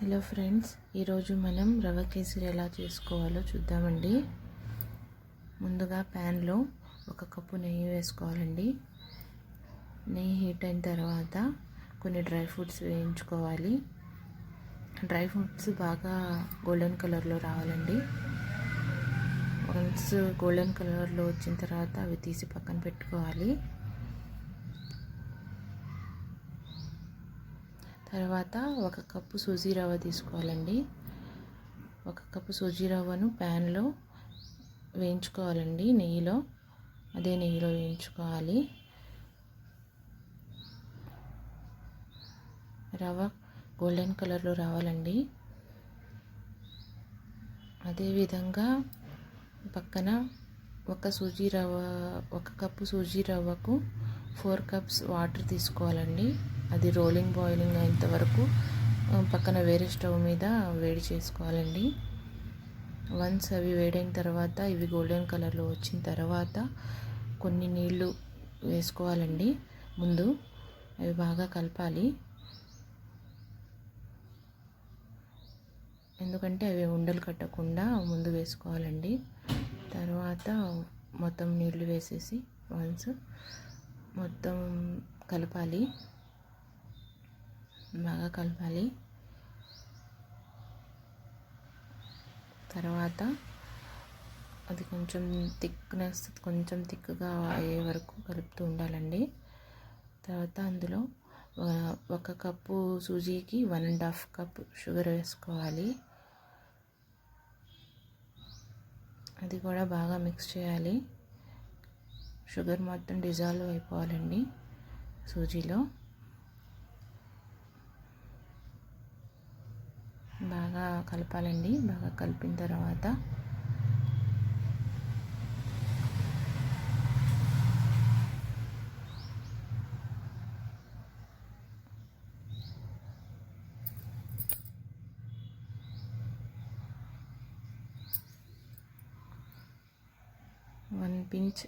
Hello friends ఈరోజు మనం రవ కేసరి ఎలా చేసుకోవాలో చూద్దామండి. ముందుగా ప్యాన్లో ఒక కప్పు నెయ్యి వేసుకోవాలండి. నెయ్యి హీట్ అయిన తర్వాత కొన్ని డ్రై ఫ్రూట్స్ వేయించుకోవాలి. డ్రై ఫ్రూట్స్ బాగా గోల్డెన్ కలర్లో రావాలండి. వన్స్ గోల్డెన్ కలర్లో వచ్చిన తర్వాత అవి తీసి పక్కన పెట్టుకోవాలి. తర్వాత ఒక కప్పు సూజీ రవ్వ తీసుకోవాలండి. ఒక కప్పు సూజీ రవ్వను ప్యాన్లో వేయించుకోవాలండి నెయ్యిలో. అదే నెయ్యిలో వేయించుకోవాలి. రవ్వ గోల్డెన్ కలర్లో రావాలండి. అదేవిధంగా పక్కన ఒక సూజీ రవ్వ ఒక కప్పు సూజీ రవ్వకు ఫోర్ కప్స్ వాటర్ తీసుకోవాలండి. అది రోలింగ్ బాయిలింగ్ అయ్యేంత వరకు పక్కన వేరే స్టవ్ మీద వేడి చేసుకోవాలండి. వన్స్ అవి వేడైన తర్వాత ఇవి గోల్డెన్ కలర్లో వచ్చిన తర్వాత కొన్ని నీళ్ళు వేసుకోవాలండి. ముందు అవి బాగా కలపాలి. ఎందుకంటే అవి ఉండలు కట్టకుండా ముందు వేసుకోవాలండి. తర్వాత మొత్తం నీళ్ళు వేసేసి వన్స్ మొత్తం కలపాలి. బాగా కలపాలి. తర్వాత అది కొంచెం థిక్నెస్ కొంచెం థిక్గా అయ్యే వరకు కలుపుతూ ఉండాలండి. తర్వాత అందులో ఒక cup సూజీకి one and half cup sugar వేసుకోవాలి. అది కూడా బాగా మిక్స్ చేయాలి. షుగర్ మొత్తం డిజాల్వ్ అయిపోవాలండి సూజీలో. బాగా కలపాలండి. బాగా కలిపిన తర్వాత వన్ పించ్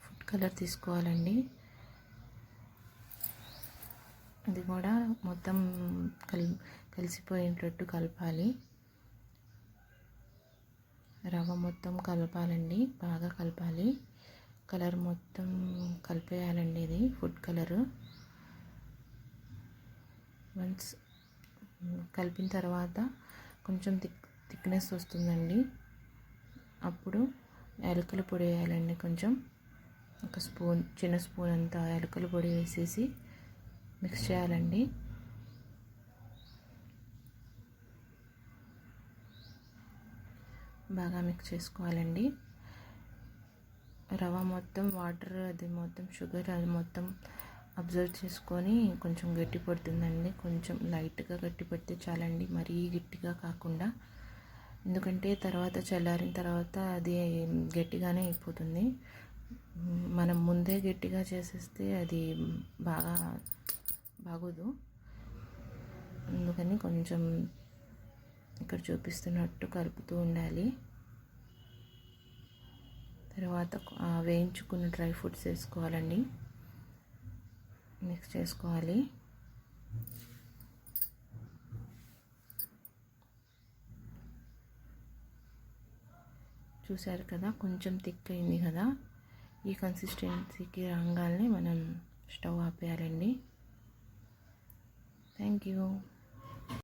ఫుడ్ కలర్ తీసుకోవాలండి. అది కూడా మొత్తం కల్ కలిసిపోయేటట్టు కలపాలి. రవ్వ మొత్తం కలపాలండి బాగా కలపాలి. కలర్ మొత్తం కలిపేయాలండి ఇది ఫుడ్ కలరు. వన్స్ కలిపిన తర్వాత కొంచెం థిక్ థిక్నెస్ వస్తుందండి. అప్పుడు యాలకుల పొడి వేయాలండి కొంచెం. ఒక స్పూన్ చిన్న స్పూన్ అంతా యాలకుల పొడి వేసేసి మిక్స్ చేయాలండి. బాగా మిక్స్ చేసుకోవాలండి. రవ మొత్తం వాటర్ అది మొత్తం షుగర్ అది మొత్తం అబ్జర్వ్ చేసుకొని కొంచెం గట్టి పడుతుందండి. కొంచెం లైట్గా గట్టి పడితే చాలండి. మరీ గట్టిగా కాకుండా. ఎందుకంటే తర్వాత చల్లారిన తర్వాత అది గట్టిగానే అయిపోతుంది. మనం ముందే గట్టిగా చేసేస్తే అది బాగా బాగోదు. అందుకని కొంచెం ఇక్కడ చూపిస్తున్నట్టు కలుపుతూ ఉండాలి. తర్వాత వేయించుకున్న డ్రై ఫ్రూట్స్ వేసుకోవాలండి. మిక్స్ చేసుకోవాలి. చూసారు కదా కొంచెం థిక్ అయింది కదా. ఈ కన్సిస్టెన్సీకి రాగానే మనం స్టవ్ ఆపేయాలండి. Thank you.